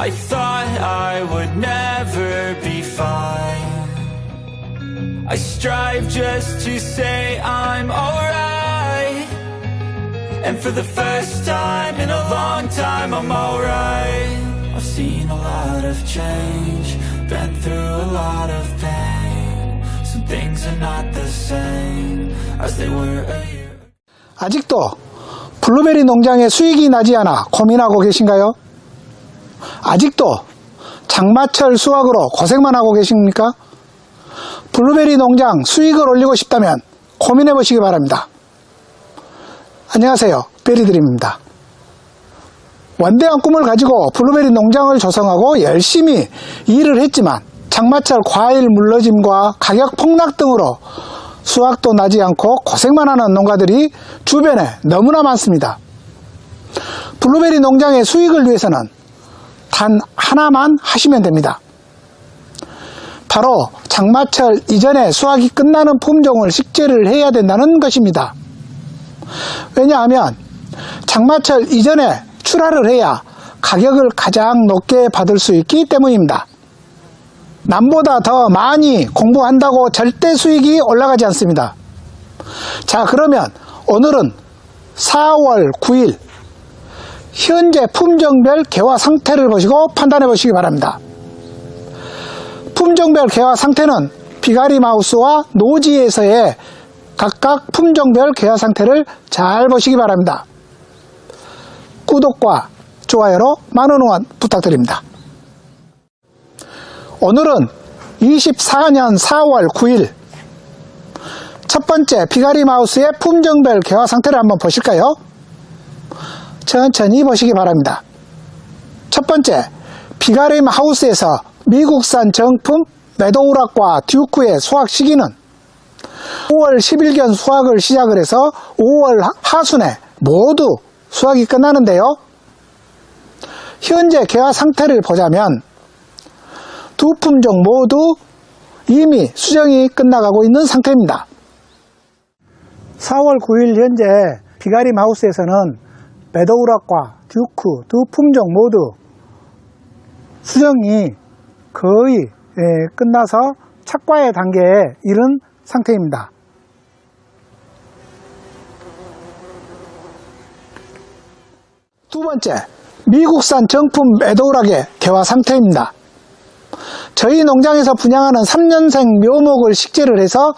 I thought I would never be fine. I strive just to say I'm alright. And for the first time in a long time, I'm alright. I've seen a lot of change, been through a lot of pain. Some things are not the same as they were a year 아직도 블루베리 농장에 수익이 나지 않아 고민하고 계신가요? 아직도 장마철 수확으로 고생만 하고 계십니까? 블루베리 농장 수익을 올리고 싶다면 고민해 보시기 바랍니다. 안녕하세요. 베리드림입니다. 원대한 꿈을 가지고 블루베리 농장을 조성하고 열심히 일을 했지만 장마철 과일 물러짐과 가격 폭락 등으로 수확도 나지 않고 고생만 하는 농가들이 주변에 너무나 많습니다. 블루베리 농장의 수익을 위해서는 단 하나만 하시면 됩니다. 바로 장마철 이전에 수확이 끝나는 품종을 식재를 해야 된다는 것입니다. 왜냐하면 장마철 이전에 출하를 해야 가격을 가장 높게 받을 수 있기 때문입니다. 남보다 더 많이 공부한다고 절대 수익이 올라가지 않습니다. 자, 그러면 오늘은 4월 9일 현재 품종별 개화 상태를 보시고 판단해 보시기 바랍니다. 품종별 개화 상태는 비가리 마우스와 노지에서의 각각 품종별 개화 상태를 잘 보시기 바랍니다. 구독과 좋아요로 많은 응원 부탁드립니다. 오늘은 24년 4월 9일 첫 번째 비가리 마우스의 품종별 개화 상태를 한번 보실까요? 천천히 보시기 바랍니다. 첫 번째, 비가림 하우스에서 미국산 정품 메도우락과 듀크의 수확 시기는 5월 10일견 수확을 시작을 해서 5월 하순에 모두 수확이 끝나는데요. 현재 개화 상태를 보자면 두 품종 모두 이미 수정이 끝나가고 있는 상태입니다. 4월 9일 현재 비가림 하우스에서는 메도우락과 듀크 두 품종 모두 수정이 거의 예, 끝나서 착과의 단계에 이른 상태입니다. 두 번째, 미국산 정품 메도우락의 개화 상태입니다. 저희 농장에서 분양하는 3년생 묘목을 식재를 해서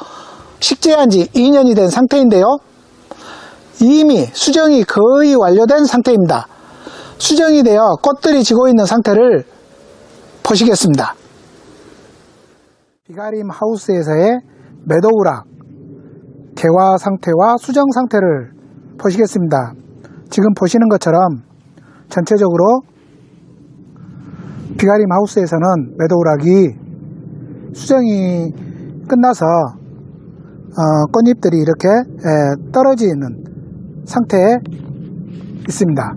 식재한 지 2년이 된 상태인데요. 이미 수정이 거의 완료된 상태입니다. 수정이 되어 꽃들이 지고 있는 상태를 보시겠습니다. 비가림 하우스에서의 메도우락 개화 상태와 수정 상태를 보시겠습니다. 지금 보시는 것처럼 전체적으로 비가림 하우스에서는 메도우락이 수정이 끝나서 어, 꽃잎들이 이렇게 에, 떨어지는 상태에 있습니다.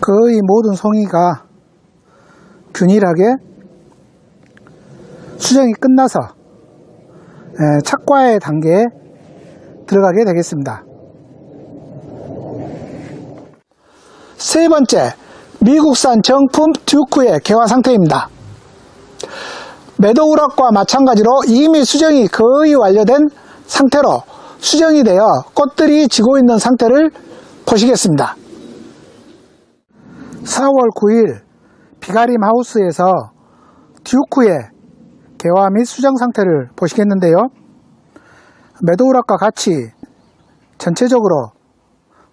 거의 모든 송이가 균일하게 수정이 끝나서 에, 착과의 단계에 들어가게 되겠습니다. 세 번째, 미국산 정품 듀크의 개화 상태입니다. 매도우락과 마찬가지로 이미 수정이 거의 완료된 상태로 수정이 되어 꽃들이 지고 있는 상태를 보시겠습니다. 4월 9일 비가림 하우스에서 듀크의 개화 및 수정 상태를 보시겠는데요. 매도우락과 같이 전체적으로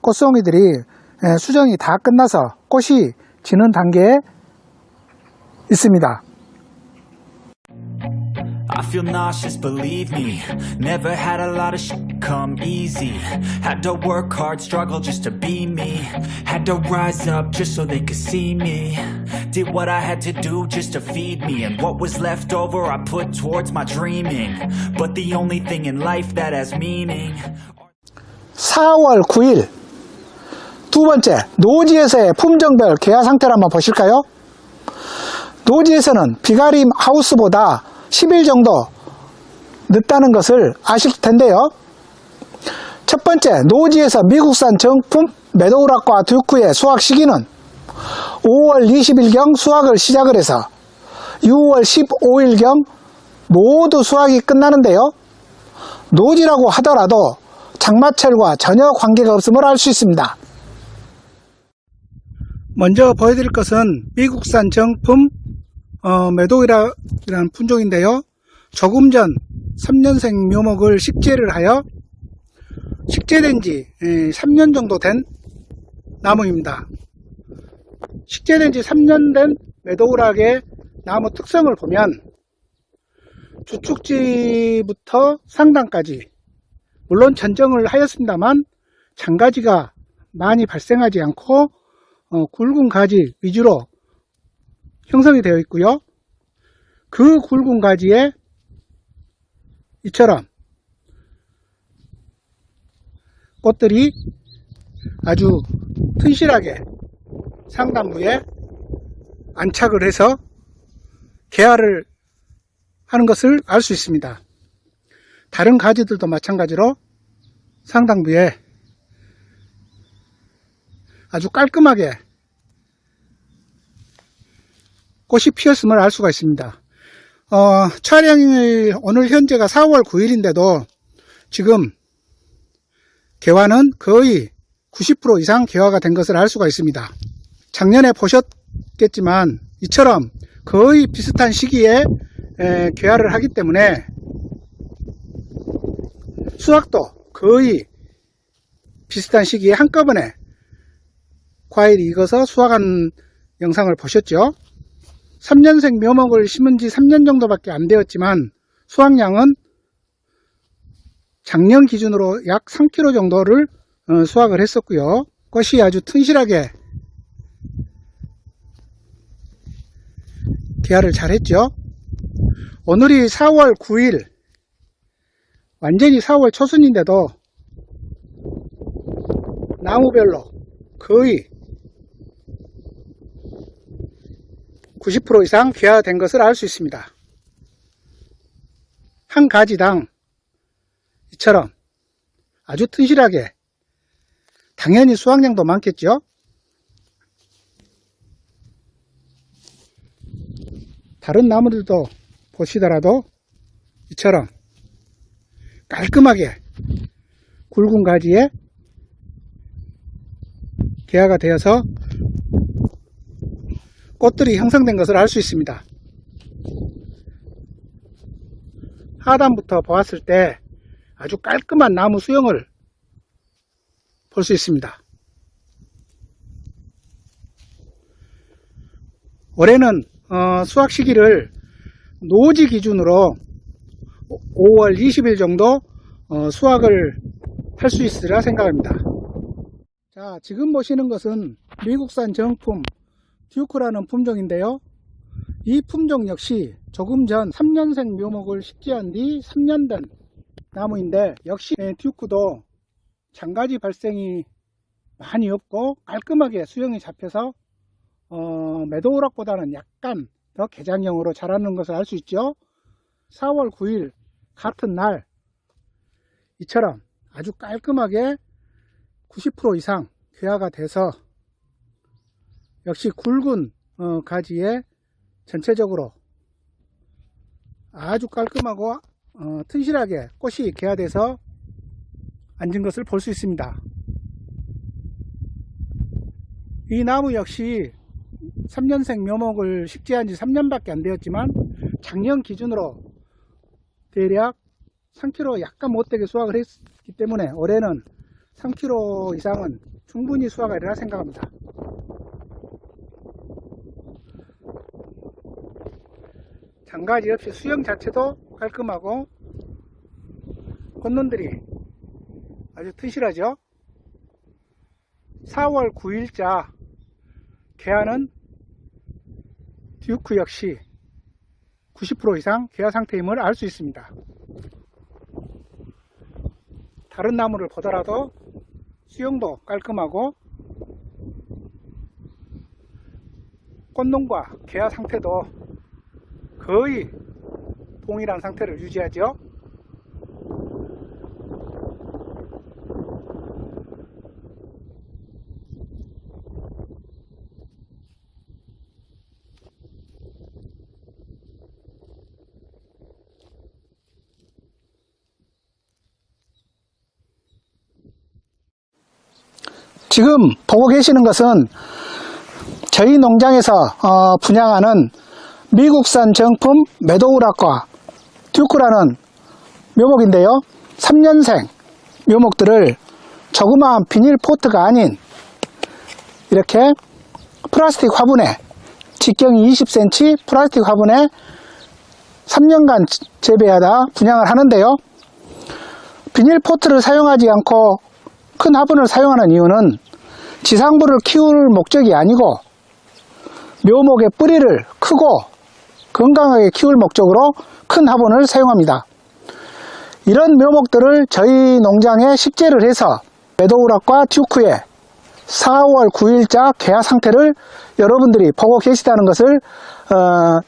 꽃송이들이 수정이 다 끝나서 꽃이 지는 단계에 있습니다. Feel nauseous, believe me. Never had a lot of shit come easy. Had to work hard, struggle just to be me. Had to rise up just so they could see me. Did what I had to do just to feed me. And what was left over, I put towards my dreaming. But the only thing in life that has meaning. 4월 9일 두 번째 노지에서의 품종별 개화 상태를 한번 보실까요? 노지에서는 비가림 하우스보다 10일 정도 늦다는 것을 아실 텐데요. 첫 번째 노지에서 미국산 정품 메도우락과 듀크의 수확 시기는 5월 20일경 수확을 시작을 해서 6월 15일경 모두 수확이 끝나는데요. 노지라고 하더라도 장마철과 전혀 관계가 없음을 알 수 있습니다. 먼저 보여드릴 것은 미국산 정품 어, 메도이라는 품종인데요. 조금 전 3년생 묘목을 식재를 하여 식재된 지 3년 정도 된 나무입니다. 식재된 지 3년 된 메도우락의 나무 특성을 보면 주축지부터 상단까지 물론 전정을 하였습니다만 장가지가 많이 발생하지 않고 어, 굵은 가지 위주로 형성이 되어 있고요. 그 굵은 가지에 이처럼 꽃들이 아주 튼실하게 상단부에 안착을 해서 개화를 하는 것을 알 수 있습니다. 다른 가지들도 마찬가지로 상당부에 아주 깔끔하게 꽃이 피었음을 알 수가 있습니다. 어, 촬영일 오늘 현재가 4월 9일인데도 지금 개화는 거의 90% 이상 개화가 된 것을 알 수가 있습니다. 작년에 보셨겠지만 이처럼 거의 비슷한 시기에 에, 개화를 하기 때문에 수확도 거의 비슷한 시기에 한꺼번에 과일이 익어서 수확한 영상을 보셨죠? 3년생 묘목을 심은 지 3년 정도밖에 안 되었지만 수확량은 작년 기준으로 약 3kg 정도를 어, 수확을 했었고요. 꽃이 아주 튼실하게 개화를 잘 했죠. 오늘이 4월 9일 완전히 4월 초순인데도 나무별로 거의 90% 이상 개화된 것을 알 수 있습니다. 한 가지당 이처럼 아주 튼실하게 당연히 수확량도 많겠죠. 다른 나무들도 보시더라도 이처럼 깔끔하게 굵은 가지에 개화가 되어서 꽃들이 형성된 것을 알 수 있습니다. 하단부터 보았을 때 아주 깔끔한 나무 수영을 볼 수 있습니다. 올해는 어, 수확 시기를 노지 기준으로 5월 20일 정도 어, 수확을 할 수 있으리라 생각합니다. 자, 지금 보시는 것은 미국산 정품 듀크라는 품종인데요. 이 품종 역시 조금 전 3년생 묘목을 식재한 뒤 3년 된 나무인데 역시 네, 듀크도 장가지 발생이 많이 없고 깔끔하게 수영이 잡혀서 어, 매도우락보다는 약간 더 개장형으로 자라는 것을 알 수 있죠. 4월 9일 같은 날 이처럼 아주 깔끔하게 90% 이상 개화가 돼서 역시 굵은 어, 가지에 전체적으로 아주 깔끔하고 어, 튼실하게 꽃이 개화돼서 앉은 것을 볼 수 있습니다. 이 나무 역시 3년생 묘목을 식재한 지 3년밖에 안 되었지만 작년 기준으로 대략 3kg 약간 못되게 수확을 했기 때문에 올해는 3kg 이상은 충분히 수확하리라 생각합니다. 장가지 없이 수영 자체도 깔끔하고 꽃눈들이 아주 튼실하죠? 4월 9일자 개화는 듀크 역시 90% 이상 개화 상태임을 알 수 있습니다. 다른 나무를 보더라도 수영도 깔끔하고 꽃농과 개화 상태도 거의 동일한 상태를 유지하죠. 지금 보고 계시는 것은 저희 농장에서 어, 분양하는 미국산 정품 메도우락과 듀크라는 묘목인데요. 3년생 묘목들을 조그마한 비닐 포트가 아닌 이렇게 플라스틱 화분에 직경이 20cm 플라스틱 화분에 3년간 재배하다 분양을 하는데요. 비닐 포트를 사용하지 않고 큰 화분을 사용하는 이유는 지상부를 키울 목적이 아니고 묘목의 뿌리를 크고 건강하게 키울 목적으로 큰 화분을 사용합니다. 이런 묘목들을 저희 농장에 식재를 해서 메도우락과 듀크의 4월 9일자 개화 상태를 여러분들이 보고 계시다는 것을 어,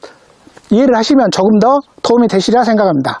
이해를 하시면 조금 더 도움이 되시리라 생각합니다.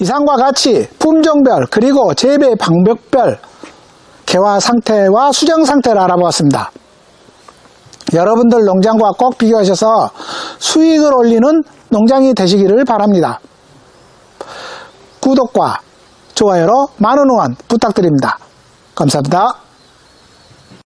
이상과 같이 품종별 그리고 재배 방법별 개화 상태와 수정 상태를 알아보았습니다. 여러분들 농장과 꼭 비교하셔서 수익을 올리는 농장이 되시기를 바랍니다. 구독과 좋아요로 많은 응원 부탁드립니다. 감사합니다.